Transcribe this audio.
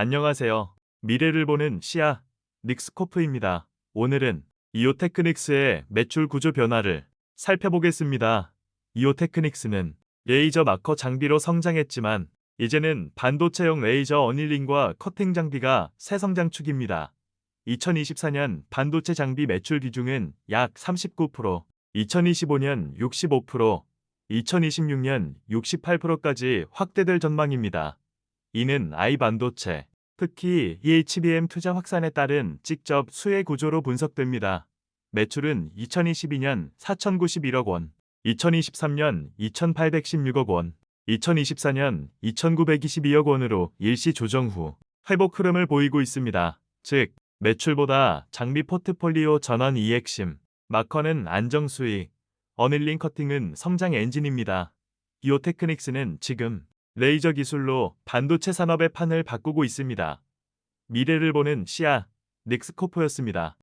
안녕하세요. 미래를 보는 시야 닉스코프입니다. 오늘은 이오테크닉스의 매출 구조 변화를 살펴보겠습니다. 이오테크닉스는 레이저 마커 장비로 성장했지만 이제는 반도체용 레이저 어닐링과 커팅 장비가 새 성장 축입니다. 2024년 반도체 장비 매출 비중은 약 39%, 2025년 65%, 2026년 68%까지 확대될 전망입니다. 이는 i 반도체, 특히 EHBM 투자 확산에 따른 직접 수혜 구조로 분석됩니다. 매출은 2022년 4,091억 원, 2023년 2,816억 원, 2024년 2,922억 원으로 일시 조정 후 회복 흐름을 보이고 있습니다. 즉, 매출보다 장비 포트폴리오 전환 이 핵심, 마커는 안정 수익, 어닐링 커팅은 성장 엔진입니다. 기오테크닉스는 지금 레이저 기술로 반도체 산업의 판을 바꾸고 있습니다. 미래를 보는 시야 닉스코프였습니다.